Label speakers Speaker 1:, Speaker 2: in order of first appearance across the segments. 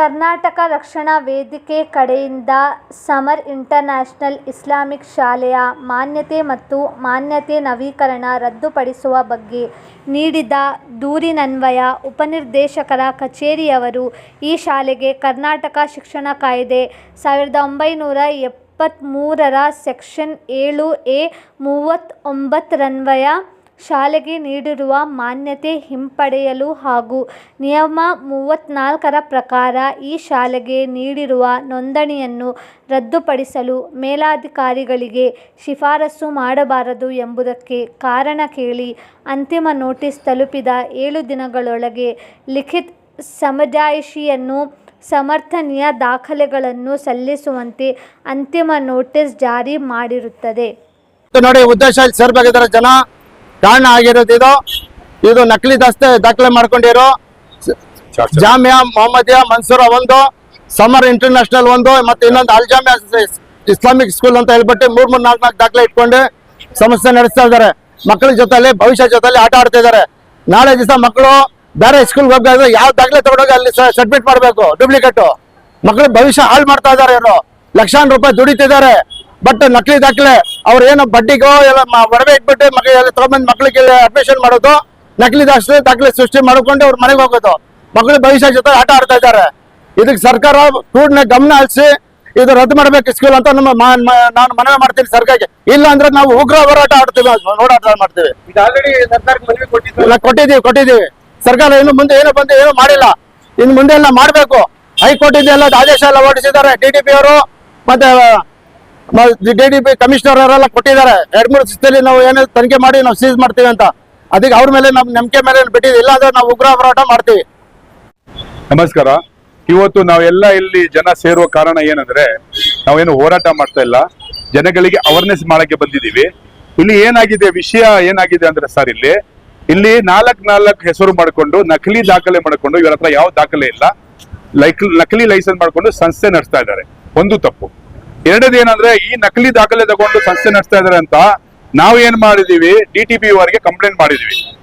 Speaker 1: ಕರ್ನಾಟಕ ರಕ್ಷಣಾ ವೇದಿಕೆ ಕಡೆಯಿಂದ ಸಮರ್ ಇಂಟರ್ನ್ಯಾಷನಲ್ ಇಸ್ಲಾಮಿಕ್ ಶಾಲೆಯ ಮಾನ್ಯತೆ ಮತ್ತು ಮಾನ್ಯತೆ ನವೀಕರಣ ರದ್ದುಪಡಿಸುವ ಬಗ್ಗೆ ನೀಡಿದ ದೂರಿನನ್ವಯ ಉಪನಿರ್ದೇಶಕರ ಕಚೇರಿಯವರು ಈ ಶಾಲೆಗೆ ಕರ್ನಾಟಕ ಶಿಕ್ಷಣ ಕಾಯ್ದೆ ಸಾವಿರದ ಒಂಬೈನೂರ ಎಪ್ಪತ್ತ್ಮೂರರ ಸೆಕ್ಷನ್ ಏಳು ಎ ಮೂವತ್ತೊಂಬತ್ತರನ್ವಯ ಶಾಲೆಗೆ ನೀಡಿರುವ ಮಾನ್ಯತೆ ಹಿಂಪಡೆಯಲು ಹಾಗೂ ನಿಯಮ ಮೂವತ್ತ್ನಾಲ್ಕರ ಪ್ರಕಾರ ಈ ಶಾಲೆಗೆ ನೀಡಿರುವ ನೋಂದಣಿಯನ್ನು ರದ್ದುಪಡಿಸಲು ಮೇಲಾಧಿಕಾರಿಗಳಿಗೆ ಶಿಫಾರಸು ಮಾಡಬಾರದು ಎಂಬುದಕ್ಕೆ ಕಾರಣ ಕೇಳಿ ಅಂತಿಮ ನೋಟಿಸ್ ತಲುಪಿದ ಏಳು ದಿನಗಳೊಳಗೆ ಲಿಖಿತ್ ಸಮಜಾಯಿಷಿಯನ್ನು ಸಮರ್ಥನೀಯ ದಾಖಲೆಗಳನ್ನು ಸಲ್ಲಿಸುವಂತೆ ಅಂತಿಮ ನೋಟಿಸ್ ಜಾರಿ ಮಾಡಿರುತ್ತದೆ.
Speaker 2: ನೋಡಿ, ಉದ್ದೇಶ, ಸರ್ ಜನ. ಕಾರಣ ಆಗಿರೋದು ಇದು ಇದು ನಕಲಿ ದಸ್ತೆ ದಾಖಲೆ ಮಾಡ್ಕೊಂಡಿರೋ ಜಾಮಿಯಾ ಮೊಹಮ್ಮದಿಯಾ ಮನ್ಸೂರ ಒಂದು ಸಮರ್ ಇಂಟರ್ನ್ಯಾಷನಲ್ ಒಂದು ಮತ್ತೆ ಇನ್ನೊಂದು ಅಲ್ ಜಾಮಿಯಾ ಇಸ್ಲಾಮಿಕ್ ಸ್ಕೂಲ್ ಅಂತ ಹೇಳ್ಬಿಟ್ಟು ಮೂರ್ ಮೂರ್ ನಾಲ್ಕು ನಾಲ್ಕು ದಾಖಲೆ ಇಟ್ಕೊಂಡು ಸಮಸ್ಯೆ ನಡೆಸ್ತಾ ಇದ್ದಾರೆ. ಮಕ್ಕಳ ಜೊತೆಲಿ ಭವಿಷ್ಯ ಜೊತೆಲಿ ಆಟ ಆಡ್ತಾ ಇದ್ದಾರೆ. ನಾಳೆ ದಿವಸ ಮಕ್ಕಳು ಬೇರೆ ಸ್ಕೂಲ್ಗೆ ಹೋಗ್ಬೇಕಾದ್ರೆ ಯಾವ ದಾಖಲೆ ತಗೊಂಡೋಗಿ ಅಲ್ಲಿ ಸಬ್ಮಿಟ್ ಮಾಡಬೇಕು ಡೂಪ್ಲಿಕೇಟು ಮಕ್ಕಳ ಭವಿಷ್ಯ ಹಾಳು ಮಾಡ್ತಾ ಇದ್ದಾರೆ ಇವರು. ಲಕ್ಷಾಂತರ ರೂಪಾಯಿ ದುಡಿತಿದ್ದಾರೆ. ಬಟ್ ನಕಲಿ ದಾಖಲೆ ಅವ್ರ ಏನು ಬಡ್ಡಿಗೋ ಎಲ್ಲ ಒಡವೆ ಇಟ್ಬಿಟ್ಟು ಮಕ್ಕಳಿಗೆ ತಗೊಂಬಂದು ಮಕ್ಕಳಿಗೆ ಅಡ್ಮಿಷನ್ ಮಾಡೋದು ನಕಲಿ ದಾಖಲೆ ದಾಖಲೆ ಸೃಷ್ಟಿ ಮಾಡ್ಕೊಂಡು ಅವ್ರ ಮನೆಗೆ ಹೋಗೋದು. ಮಕ್ಕಳ ಭವಿಷ್ಯ ಜೊತೆ ಆಟ ಆಡ್ತಾ ಇದ್ದಾರೆ. ಇದಕ್ಕೆ ಸರ್ಕಾರ ಕೂಡನೆ ಗಮನ ಹರಿಸಿ ಇದು ರದ್ದು ಮಾಡ್ಬೇಕು ಸ್ಕೂಲ್ ಅಂತ ನಮ್ಮ ನಾನು ಮನವಿ ಮಾಡ್ತೀನಿ ಸರ್ಕಾರಕ್ಕೆ. ಇಲ್ಲ ಅಂದ್ರೆ ನಾವು ಉಗ್ರ ಹೋರಾಟ ಆಡ್ತೀವಿ ಹೋರಾಟ ಮಾಡ್ತೀವಿ. ಕೊಟ್ಟಿದ್ದೀವಿ ಕೊಟ್ಟಿದ್ದೀವಿ. ಸರ್ಕಾರ ಇನ್ನು ಮುಂದೆ ಏನೋ ಬಂದು ಏನೋ ಮಾಡಿಲ್ಲ. ಇನ್ನು ಮುಂದೆ ಎಲ್ಲ ಮಾಡಬೇಕು. ಹೈಕೋರ್ಟ್ ಇದೆಲ್ಲ ಆದೇಶ ಎಲ್ಲ ಹೊರಡಿಸಿದ್ದಾರೆ. ಡಿ ಡಿ ಪಿ ಅವರು ಮತ್ತೆ ಡಿ ಡಿ ಪಿ ಕಮಿಷನರ್ ಅವರೆಲ್ಲ ಕೊಟ್ಟಿದ್ದಾರೆ. ಎರಡ್ ಮೂರು ದಿವಸದಲ್ಲಿ ನಾವು ಏನೇ ತನಿಖೆ ಮಾಡಿ ನಾವು ಸೀಸ್ ಮಾಡ್ತೀವಿ ಅಂತ. ಅದಕ್ಕೆ ಅವ್ರ ಮೇಲೆ ನಮ್ ನಂಬಿಕೆ ಮೇಲೆ ಬಿಟ್ಟಿದೆ. ಇಲ್ಲ ಅಂದ್ರೆ ನಾವು ಉಗ್ರ ಹೋರಾಟ ಮಾಡ್ತೀವಿ.
Speaker 3: ನಮಸ್ಕಾರ. ಇವತ್ತು ನಾವೆಲ್ಲ ಇಲ್ಲಿ ಜನ ಸೇರುವ ಕಾರಣ ಏನಂದ್ರೆ, ನಾವೇನು ಹೋರಾಟ ಮಾಡ್ತಾ ಇಲ್ಲ. ಜನಗಳಿಗೆ ಅವೇರ್ನೆಸ್ ಮಾಡಕ್ಕೆ ಬಂದಿದ್ದೀವಿ. ಇಲ್ಲಿ ಏನಾಗಿದೆ, ವಿಷಯ ಏನಾಗಿದೆ ಅಂದ್ರೆ ಸರ್ ಇಲ್ಲಿ ಇಲ್ಲಿ ನಾಲ್ಕ್ ನಾಲ್ಕು ಹೆಸರು ಮಾಡಿಕೊಂಡು, ನಕಲಿ ದಾಖಲೆ ಮಾಡಿಕೊಂಡು, ಇವರ ಯಾವ ದಾಖಲೆ ಇಲ್ಲ. ಲೈಕ್, ನಕಲಿ ಲೈಸೆನ್ಸ್ ಮಾಡಿಕೊಂಡು ಸಂಸ್ಥೆ ನಡೆಸ್ತಾ ಇದ್ದಾರೆ. ಒಂದು ತಪ್ಪು. ಎರಡನೇದು ಏನಂದ್ರೆ ಈ ನಕಲಿ ದಾಖಲೆ ತಗೊಂಡು ಸಂಸ್ಥೆ ನಡೆಸ್ತಾ ಇದಾರೆ ಅಂತ ನಾವು ಏನ್ ಮಾಡಿದೀವಿ, ಡಿ ಟಿ ಪಿ ಅವರಿಗೆ ಕಂಪ್ಲೇಂಟ್ ಮಾಡಿದೀವಿ.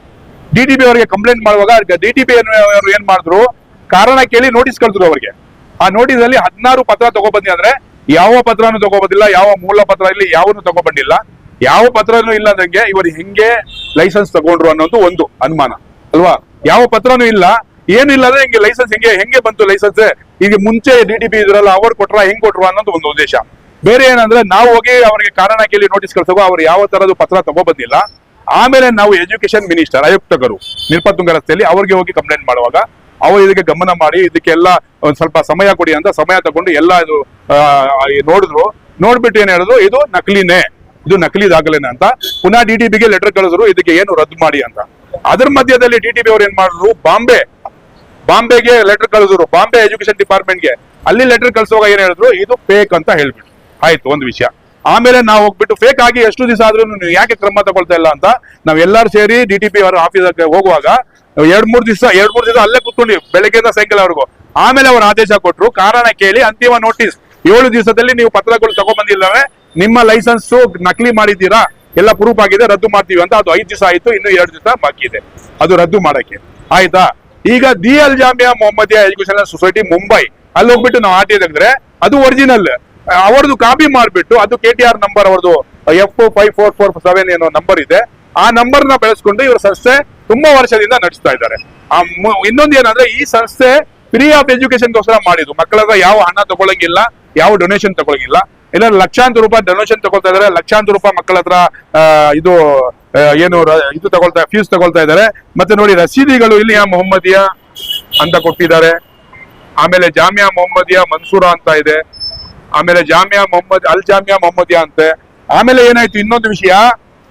Speaker 3: ಡಿ ಟಿ ಅವರಿಗೆ ಕಂಪ್ಲೇಂಟ್ ಮಾಡುವಾಗ ಡಿ ಟಿ ಪಿ ಅವರು ಏನ್ ಮಾಡಿದ್ರು, ಕಾರಣ ಕೇಳಿ ನೋಟಿಸ್ ಕಳಿದ್ರು ಅವರಿಗೆ. ಆ ನೋಟಿಸ್ ಅಲ್ಲಿ ಹದಿನಾರು ಪತ್ರ ತಗೊಬಂದಿ ಅಂದ್ರೆ, ಯಾವ ಪತ್ರನೂ ತಗೊಬೋದಿಲ್ಲ, ಯಾವ ಮೂಲ ಪತ್ರ ಇಲ್ಲಿ ಯಾವನು ತಗೊಬಂದಿಲ್ಲ. ಯಾವ ಪತ್ರನೂ ಇಲ್ಲ ಅಂದಂಗೆ ಇವರು ಹೆಂಗೆ ಲೈಸೆನ್ಸ್ ತಗೊಂಡ್ರು ಅನ್ನೋದು ಒಂದು ಅನುಮಾನ. ಅಲ್ವಾ? ಯಾವ ಪತ್ರನೂ ಇಲ್ಲ ಏನಿಲ್ಲ ಅಂದ್ರೆ ಹಿಂಗೆ ಲೈಸೆನ್ಸ್ ಹಿಂಗೆ, ಹೆಂಗೆ ಬಂತು ಲೈಸೆನ್ಸ್ ಈಗ ಮುಂಚೆ ಡಿ ಟಿ ಪಿ ಇದ್ರಲ್ಲ, ಅವ್ರು ಕೊಟ್ರ, ಹೆಂಗ್ ಕೊಟ್ರ ಅನ್ನೋದು ಒಂದು ಉದ್ದೇಶ. ಬೇರೆ ಏನಂದ್ರೆ, ನಾವು ಹೋಗಿ ಅವರಿಗೆ ಕಾರಣ ಕೇಳಿ ನೋಟಿಸ್ ಕಳ್ಸೋ ಅವ್ರು ಯಾವ ತರದ್ದು ಪತ್ರ ತಗೊಬಂದಿಲ್ಲ. ಆಮೇಲೆ ನಾವು ಎಜುಕೇಶನ್ ಮಿನಿಸ್ಟರ್ ಆಯುಕ್ತಗರು ನಿರ್ಪತುಂಗ ರಸ್ತೆಯಲ್ಲಿ ಅವ್ರಿಗೆ ಹೋಗಿ ಕಂಪ್ಲೇಂಟ್ ಮಾಡುವಾಗ ಅವರು ಇದಕ್ಕೆ ಗಮನ ಮಾಡಿ, ಇದಕ್ಕೆಲ್ಲ ಒಂದ್ ಸ್ವಲ್ಪ ಸಮಯ ಕೊಡಿ ಅಂತ ಸಮಯ ತಗೊಂಡು ಎಲ್ಲ ಇದು ನೋಡಿದ್ರು. ನೋಡ್ಬಿಟ್ಟು ಏನ್ ಹೇಳಿದ್ರು, ಇದು ನಕಲಿನೇ. ಇದು ನಕಲಿ ದಾಖಲೇನೆ ಅಂತ. ಪುನಃ ಡಿ ಟಿ ಗೆ ಲೆಟರ್ ಕಳಿಸಿದ್ರು, ಇದಕ್ಕೆ ಏನು ರದ್ದು ಮಾಡಿ ಅಂತ. ಅದ್ರ ಮಧ್ಯದಲ್ಲಿ ಡಿ ಟಿ ಬಿ ಅವ್ರು ಏನ್ ಮಾಡಿದ್ರು, ಬಾಂಬೆ ಬಾಂಬೆಗೆ ಲೆಟರ್ ಕಳಿಸಿದ್ರು ಬಾಂಬೆ ಎಜುಕೇಶನ್ ಡಿಪಾರ್ಟ್ಮೆಂಟ್ಗೆ ಅಲ್ಲಿ ಲೆಟರ್ ಕಳಿಸುವಾಗ ಏನ್ ಹೇಳಿದ್ರು? ಇದು ಫೇಕ್ ಅಂತ ಹೇಳ್ಬಿಟ್ಟು ಆಯ್ತು, ಒಂದು ವಿಷಯ. ಆಮೇಲೆ ನಾವು ಹೋಗ್ಬಿಟ್ಟು ಫೇಕ್ ಆಗಿ ಎಷ್ಟು ದಿವಸ ಆದ್ರೂ ನೀವು ಯಾಕೆ ಕ್ರಮ ತಗೊಳ್ತಾ ಇಲ್ಲ ಅಂತ ನಾವ್ ಎಲ್ಲರೂ ಸೇರಿ ಡಿ ಟಿ ಪಿ ಅವರ ಆಫೀಸಕ್ಕೆ ಹೋಗುವಾಗ ಎರಡ್ ಮೂರ್ ದಿವಸ, ಎರಡ್ ಮೂರ್ ದಿವಸ ಅಲ್ಲೇ ಕೂತ್ಕೊಂಡ್ವಿ ಬೆಳಗ್ಗೆಯಿಂದ ಸಾಯಂಕಾಲವರೆಗೂ ಆಮೇಲೆ ಅವರು ಆದೇಶ ಕೊಟ್ಟರು ಕಾರಣ ಕೇಳಿ ಅಂತಿಮ ನೋಟಿಸ್ ಏಳು ದಿವಸದಲ್ಲಿ ನೀವು ಪತ್ರಗಳು ತಗೊಂಡ್ಬಂದಿಲ್ಲವೇ ನಿಮ್ಮ ಲೈಸೆನ್ಸ್ ನಕಲಿ ಮಾಡಿದ್ದೀರಾ? ಎಲ್ಲ ಪ್ರೂಫ್ ಆಗಿದೆ, ರದ್ದು ಮಾಡ್ತೀವಿ ಅಂತ ಅದು ಐದು ದಿವಸ ಆಯ್ತು, ಇನ್ನು ಎರಡು ದಿವಸ ಬಾಕಿ ಇದೆ. ಅದು ರದ್ದು ಮಾಡಕ್ಕೆ. ಆಯ್ತಾ? ಈಗ the Al Jamia Mohammadiya education society Mumbai ಅಲ್ಲಿ ಹೋಗ್ಬಿಟ್ಟು ನಾವು ಆರ್ ಟಿ ತೆಗೆದ್ರೆ ಅದು ಒರಿಜಿನಲ್ ಅವರದು ಕಾಪಿ ಮಾಡ್ಬಿಟ್ಟು ಅದು ಕೆ ಟಿ ಆರ್ ನಂಬರ್ ಅವರದು F five four four seven ಏನೋ ನಂಬರ್ ಇದೆ. ಆ ನಂಬರ್ನ ಬೆಳೆಸ್ಕೊಂಡು ಇವ್ರ ಸಂಸ್ಥೆ ತುಂಬಾ ವರ್ಷದಿಂದ ನಡೆಸ್ತಾ ಇದ್ದಾರೆ. ಇನ್ನೊಂದು ಏನಂದ್ರೆ ಈ ಸಂಸ್ಥೆ ಫ್ರೀ ಆಫ್ ಎಜುಕೇಶನ್ ಗೋಸ್ಕರ ಮಾಡಿದ್ರು ಮಕ್ಕಳ ಯಾವ ಹಣ ತಗೊಳಂಗಿಲ್ಲ, ಯಾವ ಡೊನೇಷನ್ ತಗೊಳಂಗಿಲ್ಲ. ಇಲ್ಲ ಲಕ್ಷಾಂತರ ರೂಪಾಯಿ ಡೊನೇಷನ್ ತಗೊಳ್ತಾ ಇದಾರೆ, ಲಕ್ಷಾಂತರ ರೂಪಾಯಿ ಮಕ್ಕಳ ಹತ್ರ ಇದು ಏನು ಇದು ತಗೊಳ್ತಾ ಫೀಸ್ ತಗೊಳ್ತಾ ಇದ್ದಾರೆ ಮತ್ತೆ ನೋಡಿ ರಸೀದಿಗಳು ಇಲ್ಲಿ ಮೊಹಮ್ಮದಿಯಾ ಅಂತ ಕೊಟ್ಟಿದ್ದಾರೆ. ಆಮೇಲೆ ಜಾಮಿಯಾ ಮೊಹಮ್ಮದಿಯಾ ಮನ್ಸೂರಾ ಅಂತ ಇದೆ. ಆಮೇಲೆ ಜಾಮಿಯಾ ಮೊಹಮ್ಮದ್, ಅಲ್ ಜಾಮಿಯಾ ಮೊಹಮ್ಮದಿಯಾ ಅಂತೆ. ಆಮೇಲೆ ಏನಾಯ್ತು, ಇನ್ನೊಂದು ವಿಷಯ.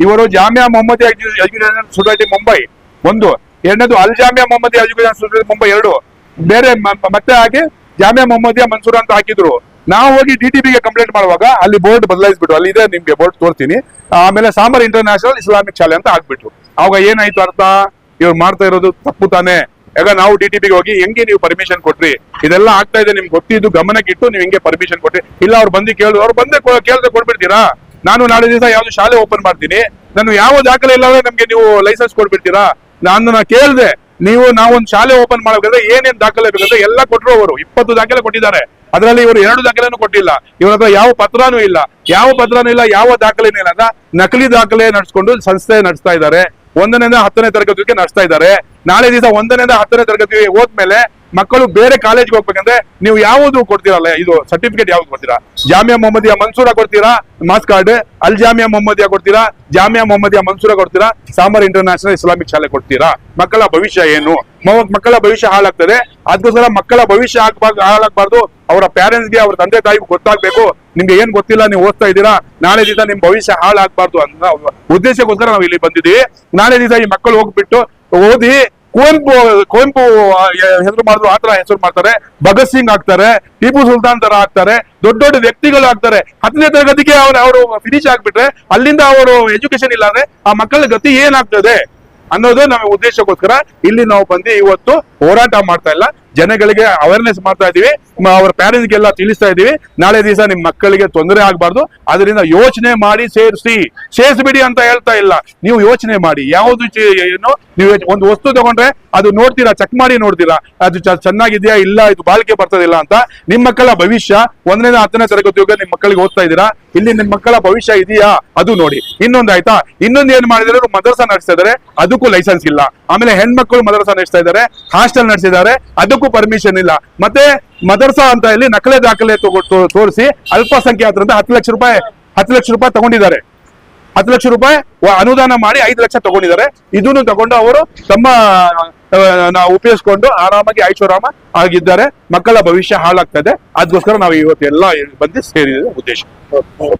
Speaker 3: ಇವರು ಜಾಮಿಯಾ ಮೊಹಮ್ಮದಿಯಾ ಎಜುಕೇಶನ್ ಸೊಸೈಟಿ ಮುಂಬೈ. ಒಂದು. ಎರಡನೇದು ಅಲ್ ಜಾಮಿಯಾ ಮೊಹಮ್ಮದಿಯಾ ಎಜುಕೇಶನ್ ಸೊಸೈಟಿ ಮುಂಬೈ. ಎರಡು. ಬೇರೆ ಮತ್ತೆ ಹಾಕಿ ಜಾಮಿಯಾ ಮೊಹಮ್ಮದಿಯಾ ಮನ್ಸೂರ್ ಅಂತ ಹಾಕಿದ್ರು. ನಾವು ಹೋಗಿ ಡಿ ಟಿ ಗೆ ಕಂಪ್ಲೇಂಟ್ ಮಾಡುವಾಗ ಅಲ್ಲಿ ಬೋರ್ಡ್ ಬದಲಾಯಿಸ್ಬಿಟ್ಟು ಅಲ್ಲಿ ಇದೆ, ನಿಮ್ಗೆ ಬೋರ್ಡ್ ತೋರ್ತೀನಿ. ಆಮೇಲೆ ಸಾಮರ್ ಇಂಟರ್ನ್ಯಾಷನಲ್ ಇಸ್ಲಾಮಿಕ್ ಶಾಲೆ ಅಂತ ಹಾಕ್ಬಿಟ್ರು. ಅವಾಗ ಏನಾಯ್ತು ಅರ್ಥ? ಇವ್ರು ಮಾಡ್ತಾ ಇರೋದು ತಪ್ಪು ತಾನೇ. ಈಗ ನಾವು ಡಿ ಟಿ ಪಿಗೆ ಹೋಗಿ ಹೆಂಗೆ ನೀವು ಪರ್ಮಿಷನ್ ಕೊಟ್ರಿ? ಇದೆಲ್ಲ ಆಗ್ತಾ ಇದೆ, ನಿಮ್ಗೆ ಗೊತ್ತಿದ್ದು ಗಮನಕ್ಕಿಟ್ಟು ನೀವು ಹೆಂಗೆ ಪರ್ಮಿಷನ್ ಕೊಟ್ರಿ? ಇಲ್ಲ, ಅವ್ರು ಬಂದು ಕೇಳಿದ್ರು ಅವ್ರು ಬಂದೇ ಕೇಳಿದ್ರೆ ಕೇಳ್ದೆ ಕೊಡ್ಬಿಡ್ತೀರಾ ನಾನು ನಾಳೆ ದಿವಸ ಯಾವ್ದು ಶಾಲೆ ಓಪನ್ ಮಾಡ್ತೀನಿ. ನಾನು ಯಾವ ದಾಖಲೆ ಇಲ್ಲ ನಮ್ಗೆ ನೀವು ಲೈಸೆನ್ಸ್ ಕೊಡ್ಬಿಡ್ತೀರಾ ನಾನು ನಾ ಕೇಳ್ದೆ. ನೀವು ನಾವೊಂದು ಶಾಲೆ ಓಪನ್ ಮಾಡಬೇಕಾದ್ರೆ ಏನೇನ್ ದಾಖಲೆ ಬೇಕಂದ್ರೆ ಎಲ್ಲ ಕೊಟ್ಟರು ಅವರು. ಇಪ್ಪತ್ತು ದಾಖಲೆ ಕೊಟ್ಟಿದ್ದಾರೆ. ಅದರಲ್ಲಿ ಇವರು ಎರಡು ದಾಖಲೆನೂ ಕೊಟ್ಟಿಲ್ಲ. ಇವ್ರ ಹತ್ರ ಯಾವ ಪತ್ರನೂ ಇಲ್ಲ. ಯಾವ ಪತ್ರನೂ ಇಲ್ಲ, ಯಾವ ದಾಖಲೆನೂ ಇಲ್ಲ ಅಂತ ನಕಲಿ ದಾಖಲೆ ನಡೆಸ್ಕೊಂಡು ಸಂಸ್ಥೆ ನಡೆಸ್ತಾ ಇದ್ದಾರೆ. ಒಂದನೇ ಹತ್ತನೇ ತರಗತಿಗೆ ನಡೆಸ್ತಾ ಇದ್ದಾರೆ. ನಾಳೆ ದಿವಸ ಒಂದನೇ ಹತ್ತನೇ ತರಗತಿಗೆ ಹೋದ್ಮೇಲೆ ಮಕ್ಕಳು ಬೇರೆ ಕಾಲೇಜ್ಗೆ ಹೋಗ್ಬೇಕಂದ್ರೆ ನೀವು ಯಾವುದು ಕೊಡ್ತೀರಲ್ಲ, ಇದು ಸರ್ಟಿಫಿಕೇಟ್ ಯಾವ್ದು ಕೊಡ್ತೀರಾ? ಜಾಮಿಯಾ ಮೊಹಮ್ಮದಿಯಾ ಮನ್ಸೂರ ಕೊಡ್ತೀರಾ? ಮಾಸ್ ಕಾರ್ಡ್ ಅಲ್ ಜಾಮಿಯಾ ಮೊಹಮ್ಮದಿಯಾ ಕೊಡ್ತೀರಾ? ಜಾಮಿಯಾ ಮೊಹಮ್ಮದಿಯಾ ಮನ್ಸೂರ ಕೊಡ್ತೀರಾ? ಸಾಮರ್ ಇಂಟರ್ನ್ಯಾಷನಲ್ ಇಸ್ಲಾಮಿಕ್ ಶಾಲೆ ಕೊಡ್ತೀರಾ? ಮಕ್ಕಳ ಭವಿಷ್ಯ ಏನು? ಮಕ್ಕಳ ಭವಿಷ್ಯ ಹಾಳಾಗ್ತದೆ? ಅದಕ್ಕೋಸ್ಕರ ಮಕ್ಕಳ ಭವಿಷ್ಯ ಆಗ್ಬಾರ್ದು ಹಾಳಾಗಬಾರ್ದು. ಅವರ ಪೇರೆಂಟ್ಸ್ಗೆ, ಅವರ ತಂದೆ ತಾಯಿಗೆ ಗೊತ್ತಾಗ್ಬೇಕು. ನಿಮ್ಗೆ ಏನ್ ಗೊತ್ತಿಲ್ಲ, ನೀವು ಓದ್ತಾ ಇದ್ದೀರಾ? ನಾಳೆ ದಿವಸ ನಿಮ್ ಭವಿಷ್ಯ ಹಾಳಾಗ್ಬಾರ್ದು ಅಂತ ಉದ್ದೇಶಕ್ಕೋಸ್ಕರ ನಾವು ಇಲ್ಲಿ ಬಂದಿದ್ದೀವಿ. ನಾಳೆ ದಿವಸ ಈ ಮಕ್ಕಳು ಹೋಗ್ಬಿಟ್ಟು ಓದಿ ಕುವೆಂಪು ಕುವೆಂಪು ಹೆಸರು ಮಾಡಿದ್ರು ಆತರ ಹೆಸರು ಮಾಡ್ತಾರೆ. ಭಗತ್ ಸಿಂಗ್ ಆಗ್ತಾರೆ ಟಿಪ್ಪು ಸುಲ್ತಾನ್ ತರ ಆಗ್ತಾರೆ, ದೊಡ್ಡ ದೊಡ್ಡ ವ್ಯಕ್ತಿಗಳು ಆಗ್ತಾರೆ. ಹತ್ತನೇ ತರಗತಿಗೆ ಅವ್ರ, ಅವರು ಫಿನಿಶ್ ಆಗ್ಬಿಟ್ರೆ, ಅಲ್ಲಿಂದ ಅವರು ಎಜುಕೇಶನ್ ಇಲ್ಲ ಅಂದ್ರೆ ಆ ಮಕ್ಕಳ ಗತಿ ಏನಾಗ್ತದೆ ಅನ್ನೋದು ನಮ್ಮ ಉದ್ದೇಶಕ್ಕೋಸ್ಕರ ಇಲ್ಲಿ ನಾವು ಬಂದು ಇವತ್ತು ಹೋರಾಟ ಮಾಡ್ತಾ ಇಲ್ಲ. ಜನಗಳಿಗೆ ಅವೇರ್ನೆಸ್ ಮಾಡ್ತಾ ಇದೀವಿ. ಅವ್ರ ಪ್ಯಾರೆಂಟ್ಸ್ಗೆಲ್ಲ ತಿಳಿಸ್ತಾ ಇದೀವಿ. ನಾಳೆ ದಿವಸ ನಿಮ್ ಮಕ್ಕಳಿಗೆ ತೊಂದರೆ ಆಗ್ಬಾರ್ದು. ಅದರಿಂದ ಯೋಚನೆ ಮಾಡಿ ಸೇರಿಸಿ. ಸೇರಿಸ್ಬಿಡಿ ಅಂತ ಹೇಳ್ತಾ ಇಲ್ಲ. ನೀವು ಯೋಚನೆ ಮಾಡಿ. ಯಾವುದು ಏನು ನೀವು ಒಂದು ವಸ್ತು ತಗೊಂಡ್ರೆ ಅದು ನೋಡ್ತೀರಾ ಚೆಕ್ ಮಾಡಿ ನೋಡ್ತೀರಾ, ಅದು ಚೆನ್ನಾಗಿದೆಯಾ ಇಲ್ಲ, ಇದು ಬಾಳಿಕೆ ಬರ್ತದಿಲ್ಲ ಅಂತ ನಿಮ್ ಮಕ್ಕಳ ಭವಿಷ್ಯ ಒಂದನೇ ಹತ್ತನೇ ತರಗತಿಗೆ ನಿಮ್ ಮಕ್ಕಳಿಗೆ ಓದ್ತಾ ಇದ್ದೀರಾ? ಇಲ್ಲಿ ನಿಮ್ ಮಕ್ಕಳ ಭವಿಷ್ಯ ಇದೆಯಾ? ಅದು ನೋಡಿ. ಇನ್ನೊಂದು ಆಯ್ತಾ? ಇನ್ನೊಂದು ಏನ್ ಮಾಡಿದ್ರು ಮದರಸ ನಡೆಸ್ತಾ ಇದಾರೆ ಅದಕ್ಕೂ ಲೈಸೆನ್ಸ್ ಇಲ್ಲ. ಆಮೇಲೆ ಹೆಣ್ಮಕ್ಳು ಮದರಸ ನಡೆಸ್ತಾ ಇದ್ದಾರೆ ಹಾಸ್ಟೆಲ್ ನಡೆಸಿದ್ದಾರೆ, ಅದಕ್ಕೂ ಪರ್ಮಿಷನ್ ಇಲ್ಲ. ಮತ್ತೆ ಮದರಸಾ ಅಂತ ಇಲ್ಲಿ ನಕಲೆ ದಾಖಲೆ ತೋರಿಸಿ ಅಲ್ಪಸಂಖ್ಯಾತರಿಂದ ಹತ್ತು ಲಕ್ಷ ರೂಪಾಯಿ ಹತ್ತು ಲಕ್ಷ ರೂಪಾಯಿ ತಗೊಂಡಿದ್ದಾರೆ. ಹತ್ತು ಲಕ್ಷ ರೂಪಾಯಿ ಅನುದಾನ ಮಾಡಿ ಐದು ಲಕ್ಷ ತಗೊಂಡಿದ್ದಾರೆ. ಇದನ್ನು ತಗೊಂಡು ಅವರು ತಮ್ಮ ನಾವು ಉಪಯೋಗಿಸ್ಕೊಂಡು ಆರಾಮಾಗಿ ಐಶ್ವರಾಮ ಆಗಿದ್ದಾರೆ. ಮಕ್ಕಳ ಭವಿಷ್ಯ ಹಾಳಾಗ್ತದೆ. ಅದಕ್ಕೋಸ್ಕರ ನಾವು ಇವತ್ತು ಎಲ್ಲ ಬಂದು ಸೇರಿದ ಉದ್ದೇಶ.